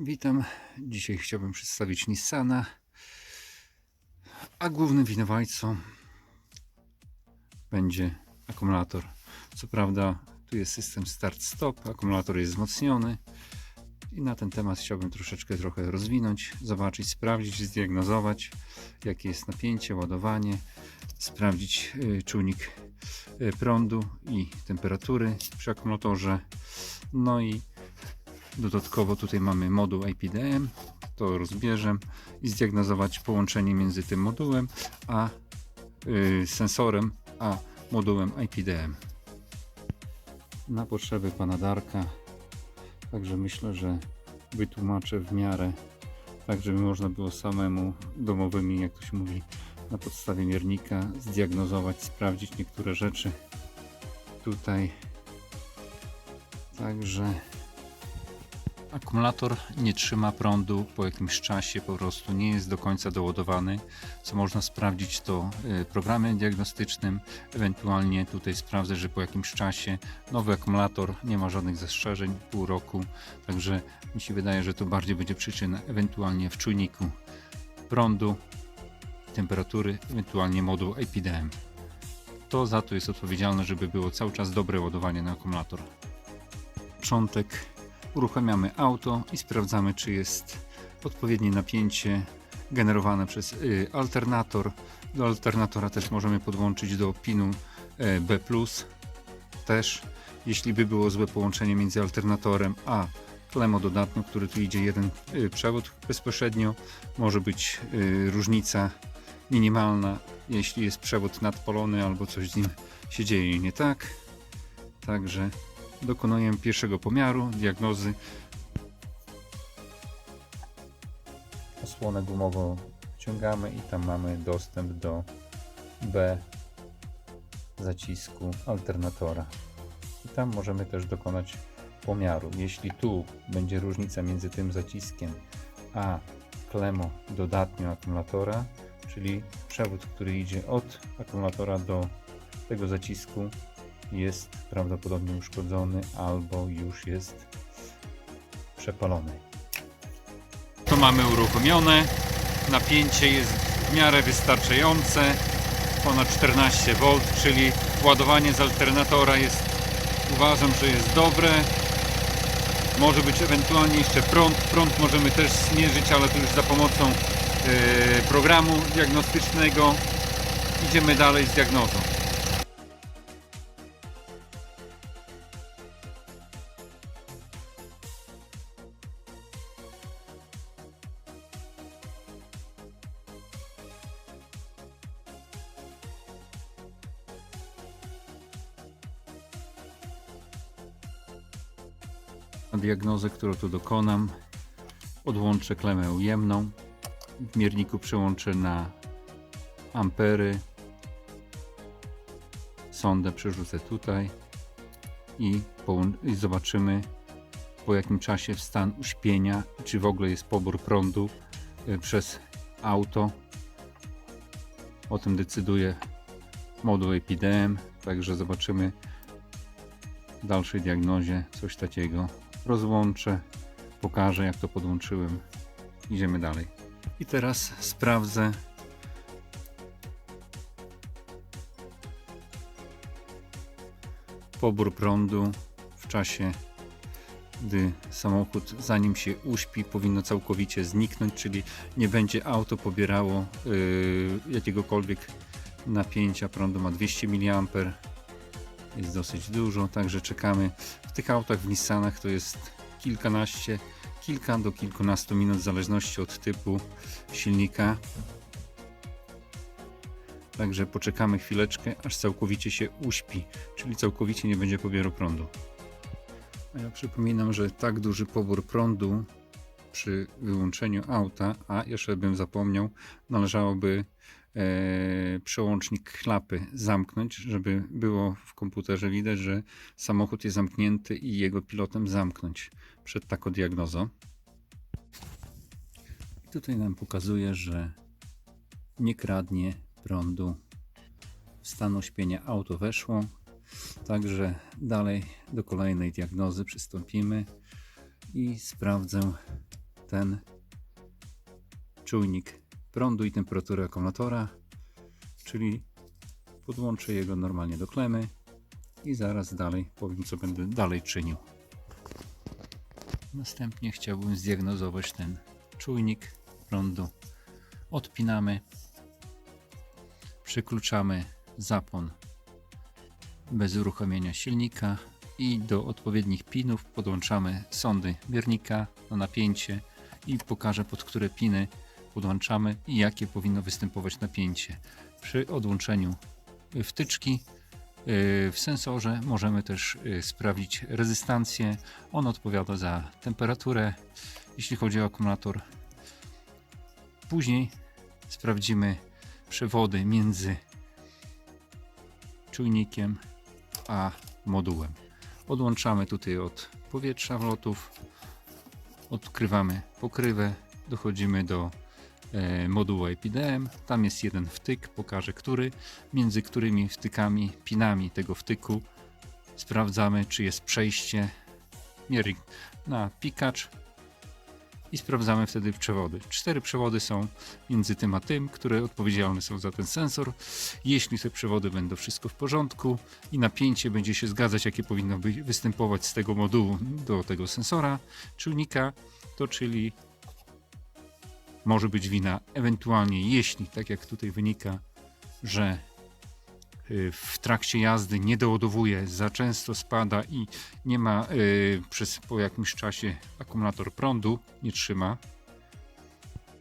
Witam. Dzisiaj chciałbym przedstawić Nissana, a głównym winowajcą będzie akumulator. Co prawda, tu jest system start-stop, akumulator jest wzmocniony i na ten temat chciałbym troszeczkę trochę rozwinąć, zobaczyć, sprawdzić, zdiagnozować, jakie jest napięcie, ładowanie, sprawdzić y, czujnik y, prądu i temperatury przy akumulatorze. No i Dodatkowo tutaj mamy moduł IPDM, to rozbierzę i zdiagnozować połączenie między tym modułem a y, sensorem, a modułem IPDM. Na potrzeby pana Darka, także myślę, że wytłumaczę w miarę, tak żeby można było samemu domowymi, jak to się mówi, na podstawie miernika zdiagnozować, sprawdzić niektóre rzeczy tutaj. Także Akumulator nie trzyma prądu po jakimś czasie, po prostu nie jest do końca doładowany. Co można sprawdzić to y, programem diagnostycznym, ewentualnie tutaj sprawdzę, że po jakimś czasie nowy akumulator nie ma żadnych zastrzeżeń, pół roku, także mi się wydaje, że to bardziej będzie przyczyna ewentualnie w czujniku prądu, temperatury, ewentualnie moduł IPDM. To za to jest odpowiedzialne, żeby było cały czas dobre ładowanie na akumulator. Początek uruchamiamy auto i sprawdzamy, czy jest odpowiednie napięcie generowane przez y, alternator. Do alternatora też możemy podłączyć do pinu e, B+. Też, jeśli by było złe połączenie między alternatorem a klemą dodatnią, który tu idzie jeden y, przewód bezpośrednio, może być y, różnica minimalna, jeśli jest przewód nadpalony albo coś z nim się dzieje nie tak. Także dokonuję pierwszego pomiaru, diagnozy. Osłonę gumową wciągamy i tam mamy dostęp do B zacisku alternatora. I tam możemy też dokonać pomiaru. Jeśli tu będzie różnica między tym zaciskiem a klemą dodatnią akumulatora, czyli przewód, który idzie od akumulatora do tego zacisku, jest prawdopodobnie uszkodzony albo już jest przepalony. To mamy uruchomione. Napięcie jest w miarę wystarczające. Ponad 14 V, czyli ładowanie z alternatora jest uważam, że jest dobre. Może być ewentualnie jeszcze prąd. Prąd możemy też zmierzyć, ale to już za pomocą e, programu diagnostycznego. Idziemy dalej z diagnozą. Diagnozę, którą tu dokonam, odłączę klemę ujemną. W mierniku przełączę na ampery. Sondę przerzucę tutaj i, i zobaczymy po jakim czasie stan uśpienia, czy w ogóle jest pobór prądu y, przez auto. O tym decyduje moduł EPDM, także zobaczymy w dalszej diagnozie coś takiego. Rozłączę, pokażę jak to podłączyłem. Idziemy dalej. I teraz sprawdzę pobór prądu w czasie gdy samochód zanim się uśpi powinno całkowicie zniknąć, czyli nie będzie auto pobierało yy, jakiegokolwiek napięcia prądu ma 200 mA jest dosyć dużo, także czekamy. W tych autach w Nissanach to jest kilkanaście kilka do kilkunastu minut w zależności od typu silnika. Także poczekamy chwileczkę aż całkowicie się uśpi czyli całkowicie nie będzie pobierał prądu. A ja przypominam, że tak duży pobór prądu przy wyłączeniu auta, a jeszcze bym zapomniał, należałoby przełącznik klapy zamknąć, żeby było w komputerze widać, że samochód jest zamknięty i jego pilotem zamknąć przed taką diagnozą. I tutaj nam pokazuje, że nie kradnie prądu. W stan uśpienia auto weszło, Także dalej do kolejnej diagnozy przystąpimy i sprawdzę ten czujnik prądu i temperatury akumulatora, czyli podłączę jego normalnie do klemy i zaraz dalej powiem, co będę dalej czynił. Następnie chciałbym zdiagnozować ten czujnik prądu. Odpinamy, przykluczamy zapłon bez uruchomienia silnika i do odpowiednich pinów podłączamy sondy miernika na napięcie i pokażę pod które piny podłączamy i jakie powinno występować napięcie. Przy odłączeniu wtyczki yy, w sensorze możemy też yy, sprawdzić rezystancję. On odpowiada za temperaturę, jeśli chodzi o akumulator. Później sprawdzimy przewody między czujnikiem a modułem. Odłączamy tutaj od powietrza wlotów, odkrywamy pokrywę, dochodzimy do modułu IPDM. Tam jest jeden wtyk, pokażę który, między którymi wtykami, pinami tego wtyku sprawdzamy, czy jest przejście na pikacz i sprawdzamy wtedy przewody. Cztery przewody są między tym a tym, które odpowiedzialne są za ten sensor. Jeśli te przewody będą wszystko w porządku i napięcie będzie się zgadzać, jakie powinno być, występować z tego modułu do tego sensora czujnika, to czyli może być wina ewentualnie, jeśli, tak jak tutaj wynika, że y, w trakcie jazdy nie doładowuje, za często spada i nie ma y, przez po jakimś czasie akumulator prądu, nie trzyma.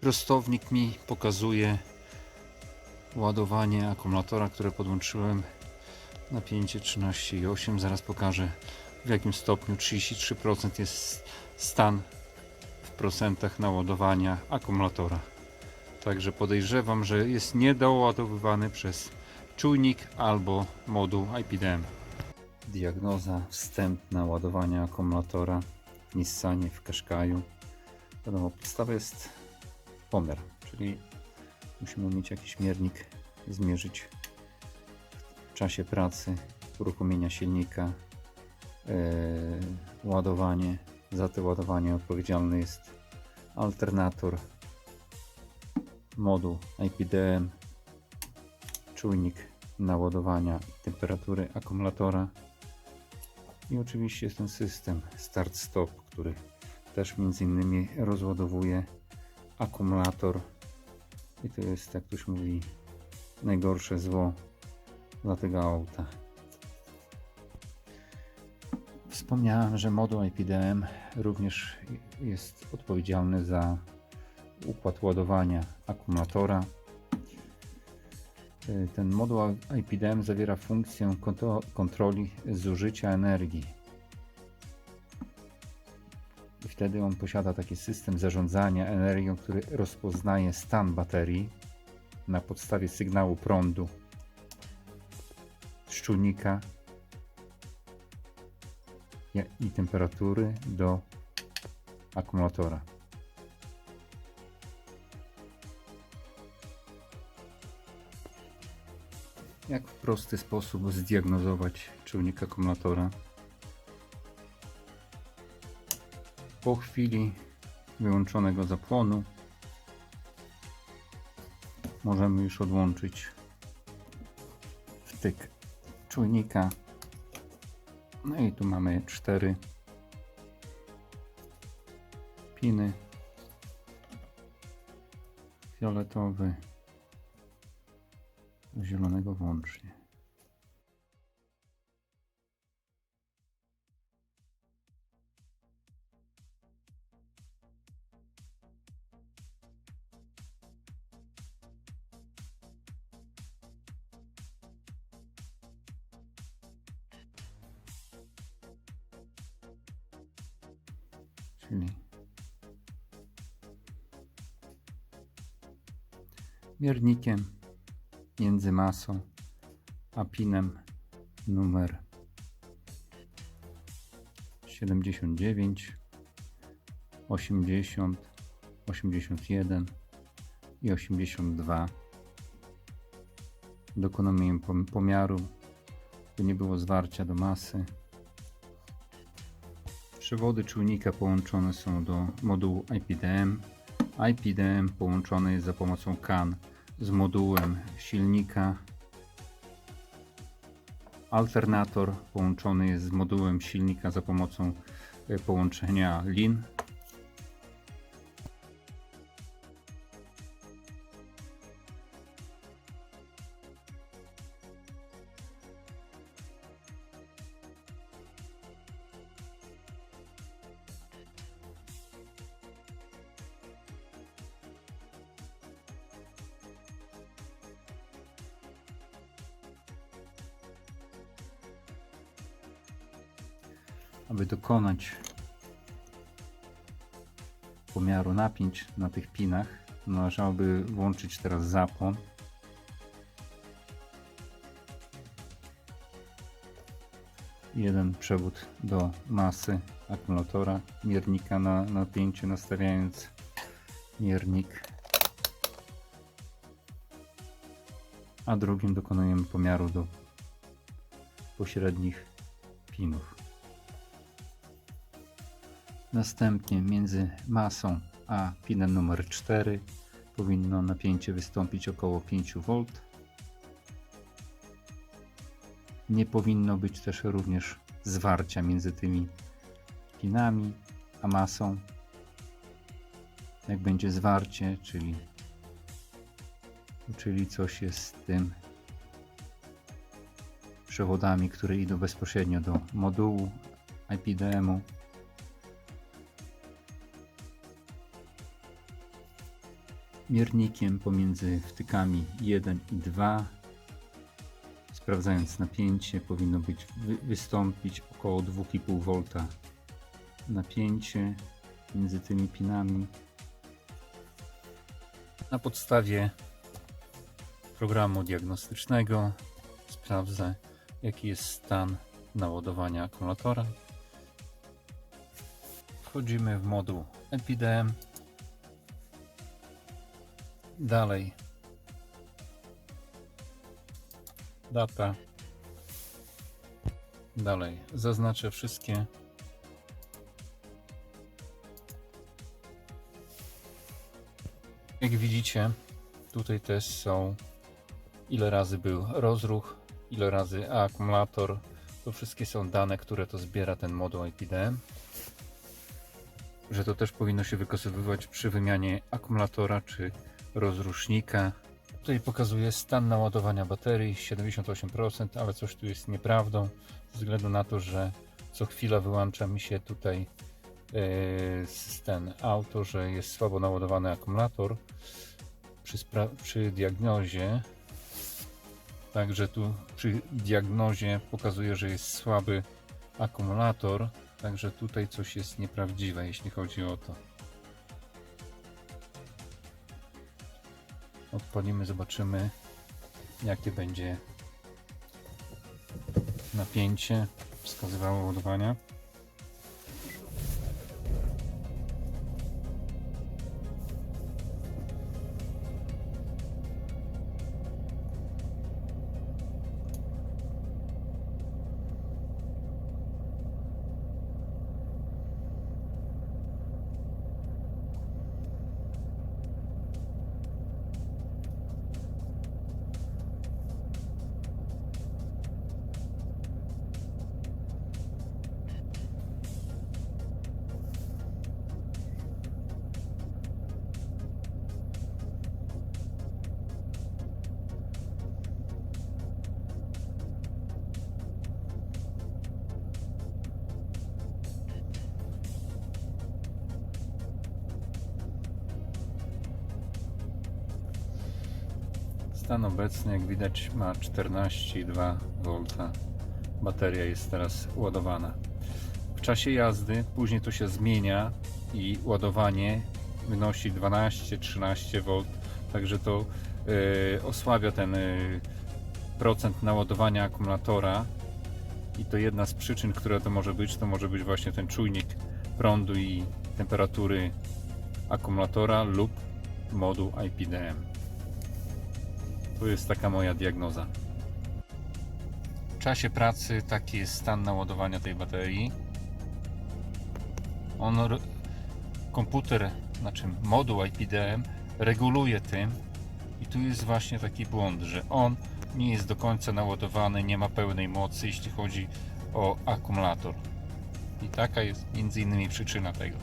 Prostownik mi pokazuje ładowanie akumulatora, które podłączyłem napięcie 13,8. Zaraz pokażę w jakim stopniu 33% jest stan procentach naładowania akumulatora. Także podejrzewam, że jest niedoładowywany przez czujnik albo moduł IPDM. Diagnoza wstępna ładowania akumulatora w Nissanie, w Qashqaiu. Wiadomo, podstawa jest pomiar, czyli musimy mieć jakiś miernik, zmierzyć w czasie pracy, uruchomienia silnika, yy, ładowanie. Za to ładowanie odpowiedzialny jest alternator, moduł IPDM, czujnik naładowania i temperatury akumulatora i oczywiście jest ten system start-stop, który też między innymi rozładowuje akumulator i to jest, jak ktoś mówi, najgorsze zło dla tego auta. Wspomniałem, że moduł IPDM również jest odpowiedzialny za układ ładowania akumulatora. Y, Ten moduł IPDM zawiera funkcję kontro- kontroli zużycia energii. I wtedy on posiada taki system zarządzania energią, który rozpoznaje stan baterii na podstawie sygnału prądu z i temperatury do akumulatora. Jak w prosty sposób zdiagnozować czujnik akumulatora? Po chwili wyłączonego zapłonu możemy już odłączyć wtyk czujnika. No i tu mamy cztery piny. Fioletowy, do zielonego włącznie. Czyli miernikiem między masą a pinem numer 79, 80, 81 i 82. Dokonamy pomiaru, by nie było zwarcia do masy. Przewody czujnika połączone są do modułu IPDM. IPDM połączony jest za pomocą CAN z modułem silnika. Alternator połączony jest z modułem silnika za pomocą e, połączenia lin. Dokonać pomiaru napięć na tych pinach, należałoby włączyć teraz zapłon. Jeden przewód do masy akumulatora, miernika na napięcie, nastawiając miernik, a drugim dokonujemy pomiaru do pośrednich pinów. Następnie między masą a pinem numer 4 powinno napięcie wystąpić około 5 V. Nie powinno być też również zwarcia między tymi pinami a masą. Jak będzie zwarcie, czyli, czyli coś jest z tym przewodami, które idą bezpośrednio do modułu IPDM-u, miernikiem pomiędzy wtykami 1 i 2 sprawdzając napięcie powinno być wy, wystąpić około 2,5 V napięcie między tymi pinami. Na podstawie programu diagnostycznego sprawdzę jaki jest stan naładowania akumulatora. Wchodzimy w moduł EPDM Dalej. Data. Dalej. Zaznaczę wszystkie. Jak widzicie, tutaj też są ile razy był rozruch, ile razy akumulator. To wszystkie są dane, które to zbiera ten moduł IPDM. Że to też powinno się wykazywać przy wymianie akumulatora czy rozrusznika. Tutaj pokazuje stan naładowania baterii 78%, ale coś tu jest nieprawdą, ze względu na to, że co chwila wyłącza mi się tutaj yy, ten auto, że jest słabo naładowany akumulator przy, przy diagnozie. Także tu przy diagnozie pokazuje, że jest słaby akumulator, także tutaj coś jest nieprawdziwe, jeśli chodzi o to. Odpalimy, zobaczymy jakie będzie napięcie wskazywało ładowania. Stan obecny, jak widać, ma 14,2 V. Bateria jest teraz ładowana. W czasie jazdy później to się zmienia i ładowanie wynosi 12-13 V, także to yy, osłabia ten yy, procent naładowania akumulatora i to jedna z przyczyn, która to może być, to może być właśnie ten czujnik prądu i temperatury akumulatora lub moduł IPDM. To jest taka moja diagnoza. W czasie pracy taki jest stan naładowania tej baterii. On komputer, znaczy moduł IPDM reguluje tym i tu jest właśnie taki błąd, że on nie jest do końca naładowany, nie ma pełnej mocy, jeśli chodzi o akumulator. I taka jest między innymi przyczyna tego.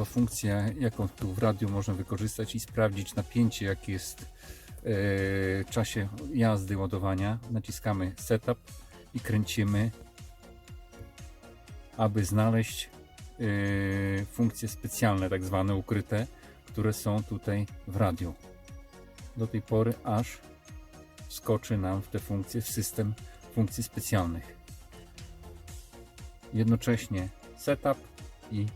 Nowa funkcja, jaką tu w radiu można wykorzystać i sprawdzić napięcie, jakie jest e, w czasie jazdy ładowania. Naciskamy Setup i kręcimy, aby znaleźć e, funkcje specjalne, tak zwane ukryte, które są tutaj w radiu. Do tej pory aż wskoczy nam w te funkcje, w system funkcji specjalnych. Jednocześnie Setup i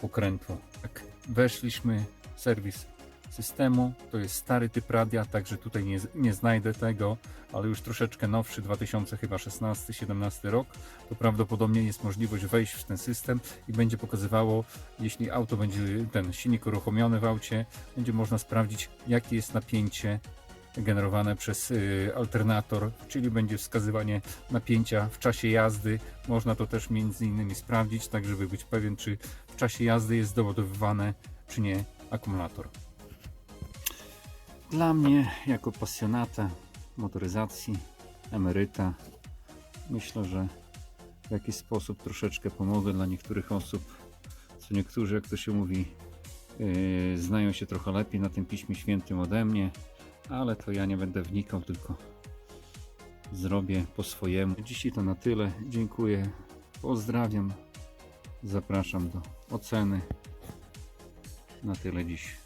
pokrętło. Tak, weszliśmy serwis systemu. To jest stary typ radia, także tutaj nie, nie znajdę tego, ale już troszeczkę nowszy, 2016-17 rok. To prawdopodobnie jest możliwość wejść w ten system i będzie pokazywało, jeśli auto będzie ten silnik uruchomiony w aucie, będzie można sprawdzić, jakie jest napięcie generowane przez y, alternator, czyli będzie wskazywanie napięcia w czasie jazdy. Można to też między innymi sprawdzić, tak żeby być pewien, czy w czasie jazdy jest doładowywany, czy nie akumulator. Dla mnie, jako pasjonata motoryzacji, emeryta, myślę, że w jakiś sposób troszeczkę pomogę dla niektórych osób, co niektórzy, jak to się mówi, yy, znają się trochę lepiej na tym Piśmie Świętym ode mnie, ale to ja nie będę wnikał, tylko zrobię po swojemu. Dzisiaj to na tyle. Dziękuję. Pozdrawiam. Zapraszam do oceny. Na tyle dziś.